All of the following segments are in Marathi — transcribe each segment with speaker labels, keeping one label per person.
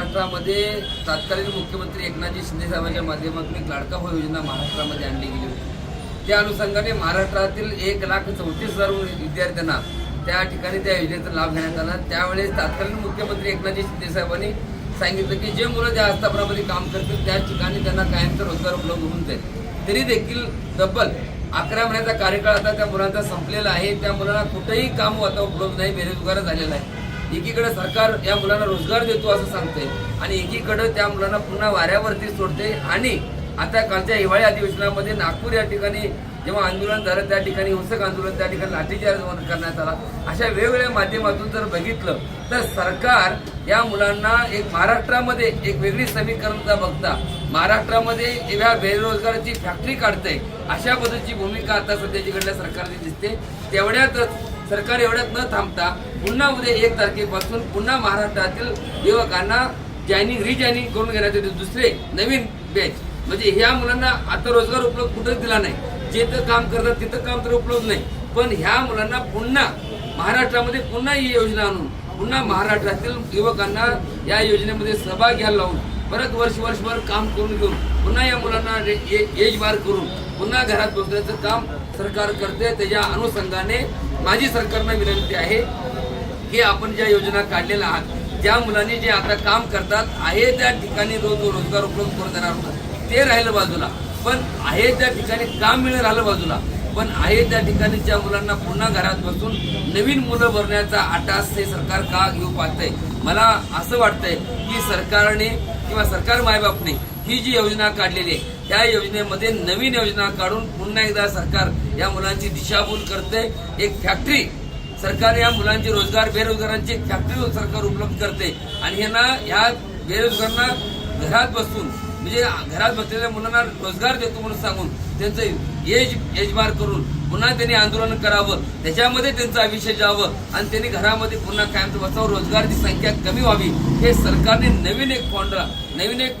Speaker 1: महाराष्ट्रामध्ये तत्कालीन मुख्यमंत्री एकनाथजी शिंदे साहेबांच्या माध्यमातून एक लाडका हो योजना महाराष्ट्रामध्ये आणली गेली होती. त्या अनुषंगाने महाराष्ट्रातील एक लाख चौतीस हजार विद्यार्थ्यांना त्या ठिकाणी त्या योजनेचा लाभ घेण्यात आला. त्यावेळेस तत्कालीन मुख्यमंत्री एकनाथजी शिंदे साहेबांनी सांगितलं की जे मुलं त्या आस्थापनामध्ये काम करतील त्या ठिकाणी त्यांना कायमचा रोजगार उपलब्ध होऊन जाईल. तरी देखील तब्बल अकरा महिन्याचा कार्यकाळ आता त्या मुलांचा संपलेला आहे. त्या मुलांना कुठेही काम आता उपलब्ध नाही बेरोजगार झालेला आहे. एकीकडे सरकार या मुलांना रोजगार देतो असं सांगते आणि एकीकडे त्या मुलांना पुन्हा वाऱ्यावरती सोडते. आणि आता कालच्या हिवाळी अधिवेशनामध्ये नागपूर या ठिकाणी जेव्हा आंदोलन झालं त्या ठिकाणी हिंसक आंदोलन त्या ठिकाणी लाठीचार्ज करण्यात आला. अशा वेगवेगळ्या माध्यमातून जर बघितलं तर सरकार या मुलांना एक महाराष्ट्रामध्ये एक वेगळी समीकरणता बघता. महाराष्ट्रामध्ये एवढ्या बेरोजगाराची फॅक्टरी काढते अशा पद्धतीची भूमिका आता सध्याची घडल्या सरकारने दिसते तेवढ्यातच सरकार एवढ्यात न थांबता पुन्हा उद्या एक तारखेपासून पुन्हा महाराष्ट्रातील युवकांना जॉईनिंग रिजॉईनिंग करून घेण्यात येते. दुसरे नवीन बॅच म्हणजे ह्या मुलांना आता रोजगार उपलब्ध कुठंच दिला नाही. जिथं काम करतात तिथं काम तर उपलब्ध नाही. पण ह्या मुलांना पुन्हा महाराष्ट्रामध्ये पुन्हा ही योजना आणून पुन्हा महाराष्ट्रातील युवकांना या योजनेमध्ये सहभाग घ्यायला लावून परत वर्ष वर्षभर काम करून घेऊन पुन्हा या मुलांना एज बार करून पुन्हा घरात बसण्याचं काम सरकार करते. त्याच्या अनुषंगाने माझी सरकारनं विनंती आहे की आपण ज्या योजना काढलेल्या आहात ज्या मुलांनी जे आता काम करतात आहे त्या ठिकाणी रोज रोजगार उपलब्ध करून देणार ते राहिलं बाजूला. पण आहे त्या ठिकाणी काम मिळणं राहिलं बाजूला. पण आहे त्या ठिकाणी ज्या मुलांना पुन्हा घरात बसून नवीन मुलं भरण्याचा आटास हे सरकार का घेऊ पाहतंय? मला असं वाटतंय की सरकारने किंवा सरकार मायबापने ही जी योजना काढलेली आहे त्या योजनेमध्ये नवीन योजना काढून पुन्हा एकदा सरकार या मुलांची दिशाभूल करते एक फॅक्टरी सरकार या मुलांचे रोजगार बेरोजगारांची एक फॅक्टरी सरकार उपलब्ध करते आणि ह्यांना ह्या बेरोजगारांना घरात बसून म्हणजे घरात बसलेल्या मुलांना रोजगार देतो म्हणून सांगून त्यांचं एज एजबार करून पुन्हा त्यांनी आंदोलन करावं. त्याच्यामध्ये त्यांचं आयुष्य जावं. आणि त्यांनी घरामध्ये पुन्हा कायम बसावं. रोजगाराची संख्या कमी व्हावी. हे सरकारने नवीन एक फॉन्ड्रा नवीन एक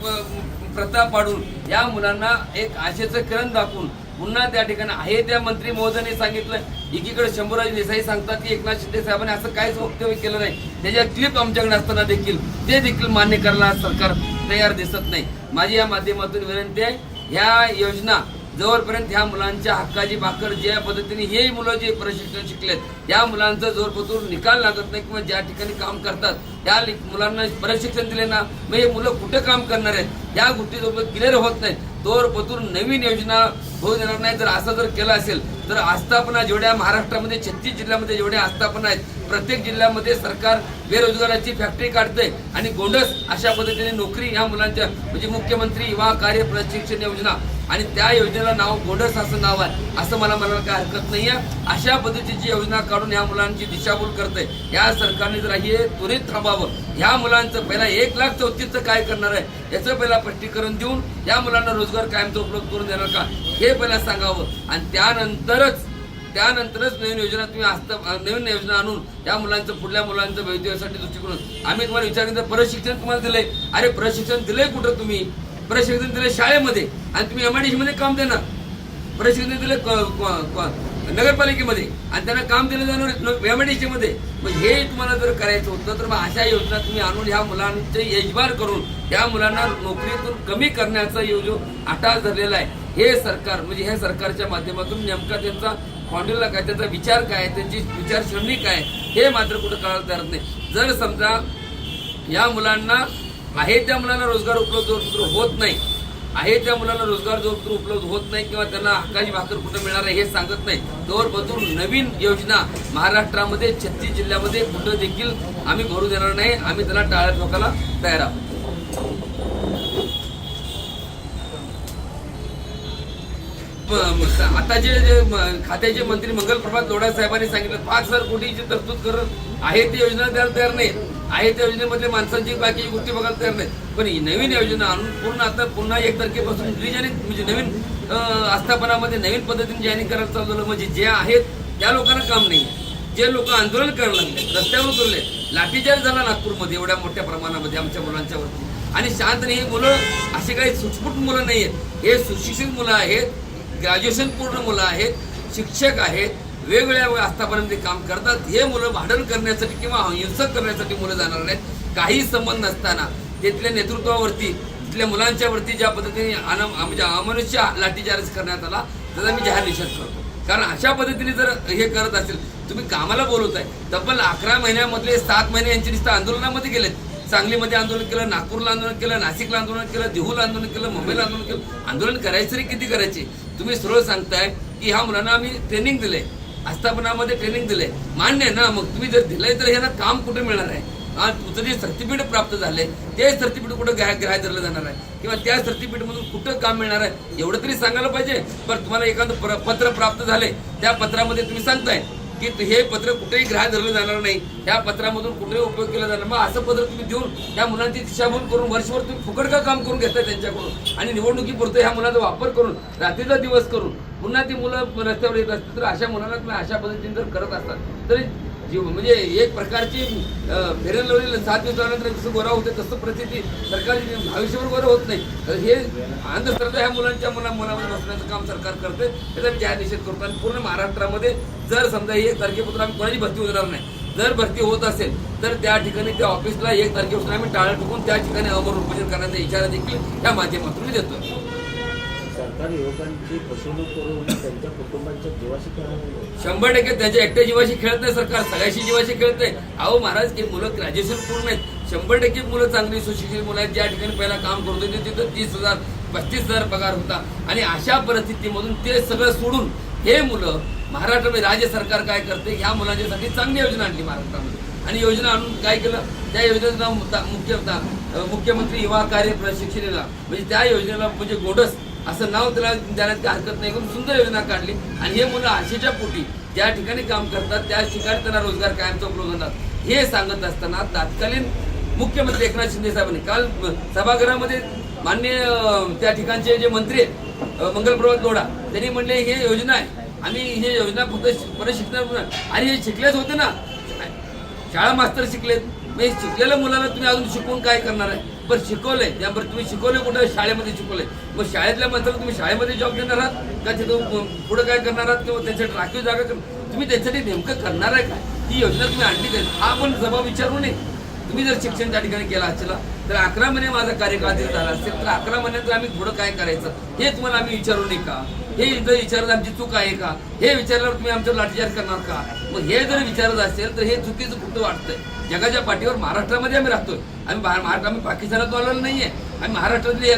Speaker 1: प्रथा पाडून या मुलांना एक आशेचं किरण दाखवून पुन्हा त्या ठिकाणी आहे त्या मंत्री महोदयाने सांगितलं. एकीकडे शंभूराज देसाई सांगतात की एकनाथ शिंदे साहेबांनी असं काहीच वक्तव्य केलं नाही. त्याच्या क्लिप आमच्याकडे असताना देखील ते देखील मान्य करणार सरकार. तयार दिसत नाही. माझी या माध्यमातून विनंती आहे ह्या योजना जोरपर्यंत ह्या मुलांच्या हक्काची भाकर ज्या पद्धतीने हे मुलं जे प्रशिक्षण शिकलेत या मुलांचा जोरपतूर निकाल लागत नाही किंवा ज्या ठिकाणी काम करतात त्या मुलांना मुलांना प्रशिक्षण दिले ना मग हे मुलं कुठे काम करणार आहेत? या गोष्टी क्लिअर होत नाहीत तोर पतूर नवीन योजना होऊ देणार नाही. जर असं जर केलं असेल तर आस्थापना जेवढ्या महाराष्ट्रामध्ये छत्तीस जिल्ह्यामध्ये जेवढ्या आस्थापना आहेत प्रत्येक जिल्ह्यामध्ये सरकार बेरोजगाराची फॅक्टरी काढते आणि गोंडस अशा पद्धतीने नोकरी ह्या मुलांच्या म्हणजे मुख्यमंत्री युवा कार्य प्रशिक्षण योजना आणि त्या योजनेला नाव गोंडस असं नाव आहे असं मला म्हणायला काय हरकत नाही आहे अशा पद्धतीची योजना काढून ह्या मुलांची दिशाभूल करते या सरकारने जर हे त्वरित थांबावं ह्या मुलांचं पहिला एक लाख चौतीसचं काय करणार आहे? याचं पहिला स्पष्टीकरण देऊन या मुलांना रोजगार कायमचा उपलब्ध करून देणार का? हे पहिला सांगावं. आणि त्यानंतरच त्यानंतरच नवीन योजना तुम्ही आस्था नवीन योजना आणून या मुलांचं पुढल्या मुलांचं भवितव्यासाठी दृष्टिकोन आम्ही तुम्हाला विचारलं प्रशिक्षण तुम्हाला दिलंय. अरे प्रशिक्षण दिलंय कुठं तुम्ही? प्रशिक्षण दिलंय शाळेमध्ये. आणि तुम्ही एमआयडीसी मध्ये काम देणार. प्रशिक्षण दिलं क- नगरपालिकेमध्ये. आणि त्यांना काम दिलं जाणार व्यामडीसीमध्ये मग हे तुम्हाला जर करायचं होतं तर मग अशा योजना तुम्ही आणून ह्या मुलांचे यजमान करून या मुलांना नोकरीतून कमी करण्याचा योजना जो आटास धरलेला आहे हे सरकार म्हणजे ह्या सरकारच्या माध्यमातून नेमका त्यांचा फॉर्म्युला काय त्यांचा विचार काय त्यांची विचारसरणी काय हे मात्र कुठं कळायला तयार नाही. जर समजा या मुलांना आहे त्या मुलांना रोजगार उपलब्ध होत नाही आहे त्या मुलांना रोजगार जोरपत्र उपलब्ध होत नाही किंवा त्यांना हक्काची भाकर कुठं मिळणार आहे हे सांगत नाही. तोवर बदलून नवीन योजना महाराष्ट्रामध्ये छत्तीस जिल्ह्यामध्ये कुठं देखील आम्ही भरू देणार नाही. आम्ही त्याला टाळ्या ठोकायला तयार आहोत. आता जे खात्याचे मंत्री मंगल प्रभात लोढा साहेबांनी सांगितलं पाच हजार कोटीची तरतूद करत आहे ती योजना द्यायला तयार नाही आहे त्या योजनेमधले माणसांची बाकीची गोष्टी बघायला तयार नाही पण ही नवीन योजना आणून पूर्ण आता पुन्हा एक तारखेपासून रिजनिंग म्हणजे नवीन आस्थापनामध्ये नवीन पद्धतीने जॉईनिंग करायला चालू झालं म्हणजे जे आहेत त्या लोकांना काम नाही. जे लोक आंदोलन करायला लागले रस्त्यावर उतरले लाठीचार्ज झाला नागपूरमध्ये एवढ्या मोठ्या प्रमाणामध्ये आमच्या मुलांच्या वरती आणि शांत हे मुलं अशी काही सुटपुट मुलं नाही आहेत हे सुशिक्षित मुलं आहेत ग्रॅज्युएशन पूर्ण मुलं आहेत शिक्षक आहेत वेगवेगळ्या आस्थापनांमध्ये काम करतात. हे मुलं भांडण करण्यासाठी किंवा हिंसक करण्यासाठी मुलं जाणार नाहीत. काही संबंध नसताना तिथल्या नेतृत्वावरती तिथल्या मुलांच्या वरती ज्या पद्धतीने अन म्हणजे अमनुष्य लाठीचार्ज करण्यात आला त्याचा मी जाहीर निषेध करतो. कारण अशा पद्धतीने जर हे करत असेल तुम्ही कामाला बोलवत आहे तब्बल अकरा महिन्यामधले सात महिने यांची नुसतं आंदोलनामध्ये गेलेत. सांगलीमध्ये आंदोलन केलं नागपूरला आंदोलन केलं नाशिकला आंदोलन केलं देहूला आंदोलन केलं मुंबईला आंदोलन केलं. आंदोलन करायचं तरी किती करायचे? तुम्ही सरळ सांगताय की ह्या मुलांना आम्ही ट्रेनिंग दिले आस्थापनामध्ये ट्रेनिंग दिले मान्य आहे ना मग तुम्ही जर दिलंय तर यांना काम कुठे मिळणार आहे? तुझं तुमचं जे सर्टिफिकेट प्राप्त झाले ते सर्टिफिकेट कुठं ग्राह्य धरलं जाणार आहे? किंवा त्या सर्टिफिकेट मधून कुठं काम मिळणार आहे? एवढं तरी सांगायला पाहिजे. पण तुम्हाला एखादं पत्र प्राप्त झाले त्या पत्रामध्ये तुम्ही सांगताय. की हे पत्र कुठेही ग्राह्य धरलं जाणार नाही. ह्या पत्रामधून कुठेही उपयोग केला जाणार मग असं पत्र तुम्ही देऊन त्या मुलांची दिशाभूल करून वर्षभर तुम्ही फुकट का काम करून घेताय त्यांच्याकडून? आणि निवडणुकीपुरतं ह्या मुलांचा वापर करून रात्रीचा दिवस करून पुन्हा ती मुलं रस्त्यावर येत असतील तर अशा मुलांना तुम्ही अशा पद्धतीने जर करत असतात तरी जीव म्हणजे एक प्रकारची फेरेन लावलेलं सात दिवसानंतर जसं गोरा होते तसं परिस्थिती सरकारची आयुष्यभर बरं होत नाही. तर हे अंधश्रद्धा ह्या मुलांच्या मुला मुलामध्ये बसण्याचं काम सरकार करते. त्याचा मी जाहीर निषेध करतो. आणि पूर्ण महाराष्ट्रामध्ये जर समजा एक तारखेपासून आम्ही कोणाची भरती होणार नाही जर भरती होत असेल तर त्या ठिकाणी त्या ऑफिसला एक तारखेपासून आम्ही टाळं ठोकून त्या ठिकाणी अमर उपोषण करण्याचा इशारा देखील या माध्यमातून देतो
Speaker 2: सरकार युवकांची फसवणूक करून त्यांच्या कुटुंबांच्या जीवाशी खेळत
Speaker 1: शंभर टक्के त्याच्या एकट्या जीवाशी खेळत नाही सरकार सगळ्याशी जीवाशी खेळत नाही. अहो महाराज की मुलं ग्रॅज्युएशन पूर्ण आहेत. शंभर टक्के मुलं चांगली सुशिक्षित मुलं आहेत. ज्या ठिकाणी पहिला काम करत होते तिथं तीस हजार पस्तीस हजार पगार होता. आणि अशा परिस्थितीमधून ते सगळं सोडून हे मुलं महाराष्ट्रामध्ये राज्य सरकार काय करते ह्या मुलांच्यासाठी चांगली योजना आणली महाराष्ट्रामध्ये. आणि योजना आणून काय केलं? त्या योजनेचं नाव मुद्दा- मुख्य मुख्यमंत्री युवा कार्य प्रशिक्षण म्हणजे त्या योजनेला म्हणजे गोडस असं नाव त्याला देण्यात काही हरकत नाही. पण सुंदर योजना काढली. आणि हे मुलं आशेच्या पोटी ज्या ठिकाणी काम करतात त्या ठिकाणी त्यांना रोजगार कायमचा उपलब्ध होतात. हे सांगत असताना तत्कालीन मुख्यमंत्री एकनाथ शिंदे साहेबांनी काल सभागृहामध्ये मान्य त्या ठिकाणचे जे मंत्री आहेत मंगलप्रभात लोढा त्यांनी म्हणले हे योजना आहे. आम्ही हे योजना फक्त परत शिकणार आणि हे शिकलेच होते ना. शाळा मास्तर शिकलेत. मग शिकलेल्या मुलाला तुम्ही अजून शिकवून काय करणार आहे? बरं शिकवलंय. त्याबरोबर तुम्ही शिकवलंय कुठं? शाळेमध्ये शिकवलंय. मग शाळेतल्या माणसाला तुम्ही शाळेमध्ये जॉब देणार आहात? का तिथं पुढं काय करणार आहात? किंवा त्यांच्यासाठी राखीव जागा कर- तुम्ही त्याच्यासाठी नेमकं करणार आहे काय? ती योजना तुम्ही आणली काय हा पण जबाब विचारू नये. तुम्ही जर शिक्षण त्या ठिकाणी केलं असेल तर अकरा महिने माझा कार्यकाळ तिथे झाला असेल तर अकरा महिन्यात आम्ही पुढं काय करायचं हे तुम्हाला आम्ही विचारू नये का? हे जर विचारलं आमची चूक आहे का? हे विचारल्यावर तुम्ही आमच्यावर लाठीचार्ज करणार का? मग हे जर विचारत असेल तर हे चुकीचं कुठं वाटतंय? जगाच्या पाठीवर महाराष्ट्रामध्ये आम्ही राहतोय. आम्ही महाराष्ट्र आम्ही पाकिस्तानातून आलेलो नाहीये. आम्ही महाराष्ट्रातली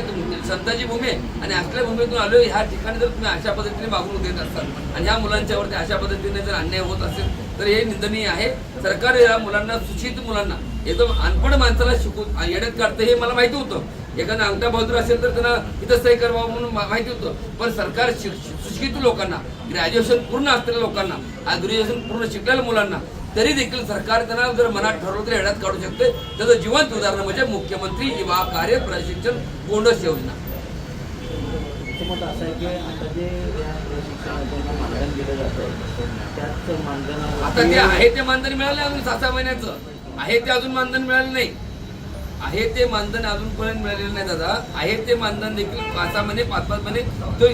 Speaker 1: संतांची भूमी आहे. आणि असल्या भूमीतून आलो ह्या ठिकाणी जर तुम्ही अशा पद्धतीने वागणूक देत असतात आणि ह्या मुलांच्यावरती अशा पद्धतीने जर अन्याय होत असेल तर हे निंदनीय आहे. सरकार या मुलांना सुशिक्षित मुलांना एकदम अनपढ माणसाला शिकून येण्यात काढतं हे मला माहिती होतं. एखादा अंगठा बहादूर असेल तर त्यांना इथं सही करावं म्हणून माहिती होतं. पण सरकार शिक्षित सुशिक्षित लोकांना ग्रॅज्युएशन पूर्ण असलेल्या लोकांना ग्रॅज्युएशन पूर्ण शिकलेल्या मुलांना तरी देखील सरकार त्यांना जर मनात ठरवलं तर येण्यात काढू शकते. त्याचं जिवंत उदाहरण म्हणजे मुख्यमंत्री युवा कार्य प्रशिक्षण बोनस योजना.
Speaker 2: आता
Speaker 1: ते आहे ते मानधन मिळालं अजून सहा सहा महिन्याचं. आहे ते अजून मानधन मिळालं नाही. आहे ते मानधन अजूनपर्यंत मिळालेलं नाही दादा. आहे ते मानधन देखील पाच सहा महिने पाच पाच महिने तो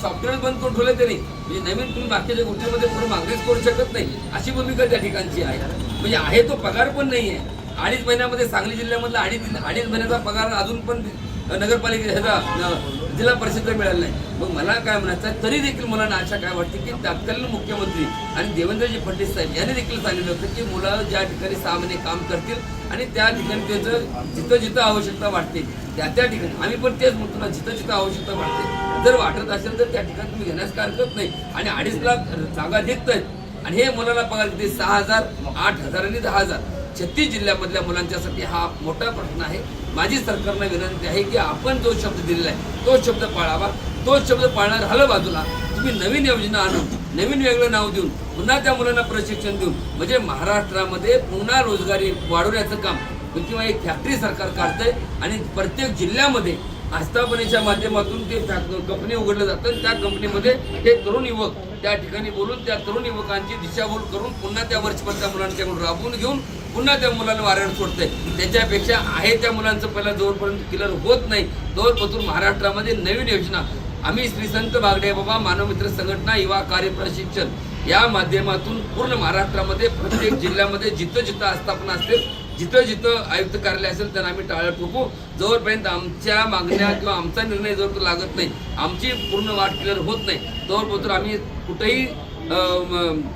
Speaker 1: सॉफ्टवेअर बंद करून ठेवलं त्यांनी. म्हणजे नवीन तुम्ही बाकीच्या गोष्टीमध्ये पूर्ण मागणीच करू शकत नाही. अशी भूमिका त्या ठिकाणची आहे. म्हणजे आहे तो पगार पण नाही आहे. अडीच महिन्यामध्ये सांगली जिल्ह्यामधला अडीच अडीच महिन्याचा पगार अजून पण नगरपालिके ह्याचा जिल्हा परिषदेला मिळाला नाही. मग मला काय म्हणायचं आहे, तरी देखील मला आशा काय वाटते की तत्कालीन मुख्यमंत्री आणि देवेंद्रजी फडणवीस साहेब यांनी देखील सांगितलं होतं की मुलं ज्या ठिकाणी सहा महिने काम करतील आणि त्या ठिकाणी त्याचं जिथं जिथं आवश्यकता वाटते त्या त्या ठिकाणी. आम्ही पण तेच म्हणतो ना जिथं जिथं आवश्यकता वाटते. जर वाटत असेल तर त्या ठिकाणी तुम्ही घेण्यास काय हरकत नाही. आणि अडीच लाख जागा देत आहेत आणि हे मुलाला पगार किती? सहा हजार आठ हजार आणि दहा हजार. छत्तीस जिल्ह्यामधल्या मुलांच्यासाठी हा मोठा प्रश्न आहे. माझी सरकारनं विनंती आहे की आपण जो शब्द दिलेला आहे. तो शब्द पाळावा. तो शब्द पाळणार झालं बाजूला तुम्ही नवीन योजना आणून नवीन वेगळं नाव देऊन पुन्हा त्या मुलांना प्रशिक्षण देऊन म्हणजे महाराष्ट्रामध्ये पुन्हा रोजगारी वाढवण्याचं काम किंवा एक फॅक्टरी सरकार काढतंय आणि प्रत्येक जिल्ह्यामध्ये आस्थापनेच्या माध्यमातून ते कंपनी उघडलं जातं त्या कंपनीमध्ये ते तरुण युवक त्या ठिकाणी बोलून त्या तरुण युवकांची दिशाभूल करून पुन्हा त्या वर्षभर त्या मुलांच्याकडून राबवून घेऊन पुन्हा त्या मुलांना वाऱ्यावर सोडतंय. त्याच्यापेक्षा आहे त्या मुलांचं पहिला जोरपर्यंत क्लिअर होत नाही तोरपतून महाराष्ट्रामध्ये नवीन योजना आम्ही श्री संत बागडे बाबा मानवमित्र संघटना युवा कार्य प्रशिक्षण या माध्यमातून पूर्ण महाराष्ट्रामध्ये प्रत्येक जिल्ह्यामध्ये जिथं जिथं आस्थापना असतील जिथं जिथं आयुक्त कार्यालय असेल त्यांना आम्ही टाळं ठोकू. जोपर्यंत आमच्या मागण्या किंवा आमचा निर्णय जर लागत नाही आमची पूर्ण वाट क्लिअर होत नाही तोपर्यंत आम्ही कुठेही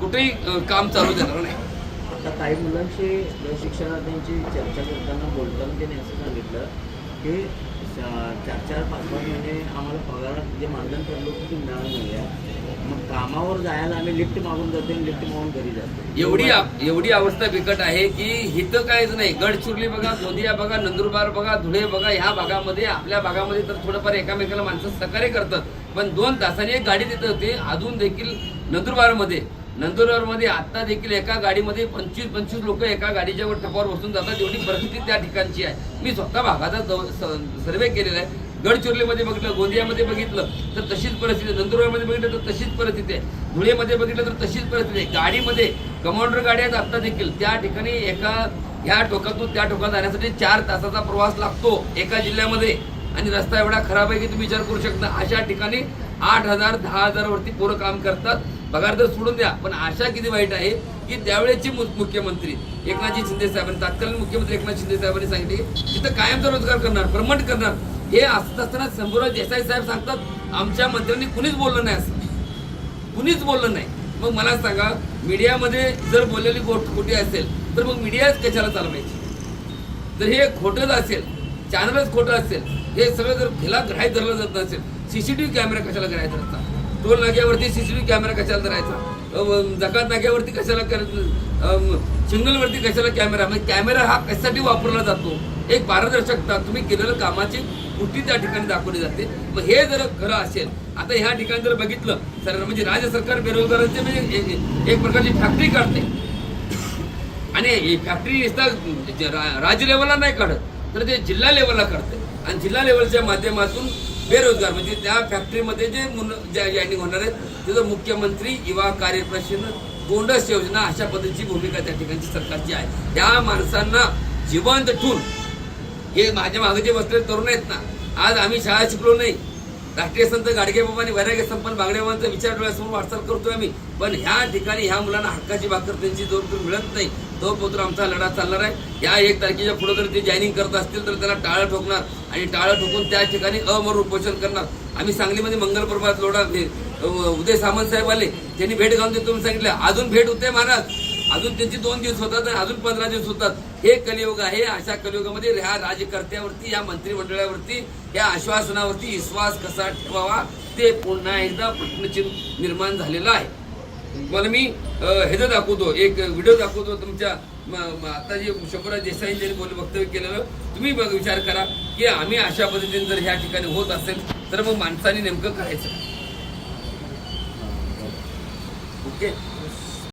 Speaker 1: कुठेही काम चालू देणार नाही.
Speaker 2: आता काही मुलांशी शिक्षणार्थ्यांची चर्चा करताना बोलताना त्यांनी असं सांगितलं की चार चार पाच पाच महिने आम्हाला पगार जे मानधन ठरलं होतं ते मिळालं नाही आहे. मग कामावर जायला आम्ही लिफ्ट मागून जातो आणि लिफ्ट मागून घरी जातो.
Speaker 1: एवढी एवढी अवस्था बिकट आहे की हिथं काहीच नाही. गडचिरोली बघा गोंदिया बघा नंदुरबार बघा धुळे बघा ह्या भागामध्ये आपल्या भागामध्ये तर थोडंफार एकामेकाला माणसं सहकार्य करतात. पण दोन तासांनी एक गाडी देत होते. अजून देखील नंदुरबारमध्ये. नंदुरबारमध्ये आत्ता देखील एका गाडीमध्ये पंचवीस पंचवीस लोक एका गाडीच्या वर टपावर बसून जातात. एवढी परिस्थिती त्या ठिकाणची आहे. मी स्वतः भागाचा सर्वे केलेला आहे. गडचिरोलीमध्ये बघितलं गोंदियामध्ये बघितलं तर तशीच परिस्थिती. आहे नंदुरबारमध्ये बघितलं तर तशीच परिस्थिती आहे. धुळेमध्ये बघितलं तर तशीच परिस्थिती आहे. गाडीमध्ये कमांडर गाड्या आत्ता देखील. त्या ठिकाणी एका ह्या टोकातून त्या टोकात जाण्यासाठी चार तासाचा प्रवास लागतो एका जिल्ह्यामध्ये. आणि रस्ता एवढा खराब आहे की तुम्ही विचार करू शकता. अशा ठिकाणी आठ हजार दहा हजारावरती पोरं काम करतात. पगार तर सोडून द्या पण आशा किती वाईट आहे की त्यावेळेचे मुख्यमंत्री एकनाथजी शिंदे साहेबांनी तत्कालीन मुख्यमंत्री एकनाथ शिंदे साहेबांनी सांगितले तिथं कायमचा रोजगार करणार परमनंट करणार. हे असत असताना शंभूराज देसाई साहेब सांगतात आमच्या मंत्र्यांनी कुणीच बोललं नाही असं. कुणीच बोललं नाही. मग मला सांगा मीडियामध्ये जर बोललेली गोष्ट खोटी असेल तर मग मीडियाच कशाला चालवायची? जर हे खोटंच असेल चॅनलच खोटं असेल. हे सगळं जर हिला ग्राह्य धरलं जात नसेल C C T V camera कशाला ग्राह्य धरता टोल नाक्यावरती व्ही कॅमेरा कशाला धरायचा? जकात नाक्यावरती कशाला सिग्नलवरती कशाला कॅमेरा म्हणजे कॅमेरा हा कशासाठी वापरला जातो? एक पारदर्शकता तुम्ही केलेलं कामाची कुठली त्या ठिकाणी दाखवली जाते. मग हे जर खरं असेल आता ह्या ठिकाणी जर बघितलं तर म्हणजे राज्य सरकार बेरोजगारांचे म्हणजे एक- प्रकारची फॅक्टरी काढते. आणि ही फॅक्टरी नुसतं राज्य लेवलला नाही काढत. तर ते जिल्हा लेवलला करते. आणि जिल्हा लेवलच्या माध्यमातून बेरोजगार म्हणजे त्या फॅक्टरीमध्ये जे मुलं ज्या जॉईनिंग होणार आहेत तिथं मुख्यमंत्री युवा कार्य गोंडस योजना अशा पद्धतीची भूमिका त्या ठिकाणची सरकारची आहे. त्या माणसांना जिवंत ठेवून हे माझ्या मागे जे बसलेले तरुण आहेत ना आज आम्ही शाळा शिकलो नाही. राष्ट्रीय संत गाडगे बाबांनी वैराग्य संपन्न बागडेबाबांचा विचार डोळ्यासमोर वाटचाल करतोय आम्ही. पण ह्या ठिकाणी ह्या मुलांना हक्काची भाकर त्यांची जोर मिळत नाही. तो पुत्र आमचा लढा चालणार आहे. या एक तारखेच्या पुढे जर ते जॉईनिंग करत असतील तर त्याला टाळं ठोकणार आणि टाळं ठोकून त्या ठिकाणी अमर उपोषण करणार. आम्ही सांगलीमध्ये मंगल प्रभात लोढा उदय सामंत साहेब आले त्यांनी भेट घालून ते तुम्ही सांगितलं. अजून भेट होते महाराज. अजून त्यांची दोन दिवस होतात आणि अजून पंधरा दिवस होतात. हे कलियुग आहे. अशा कलियुगामध्ये ह्या राजकर्त्यावरती या मंत्रिमंडळावरती या आश्वासनावरती विश्वास कसा ठेवावा ते पुन्हा एकदा प्रश्नचिन्ह निर्माण झालेलं आहे. मला मी ह्याचं दाखवतो एक व्हिडिओ दाखवतो तुमच्या म- आता जे शंभूराज देसाई यांनी बोल वक्तव्य केलेलं तुम्ही बघ विचार करा की आम्ही अशा पद्धतीने जर ह्या ठिकाणी होत असेल तर मग माणसाने नेमकं करायचं. ओके?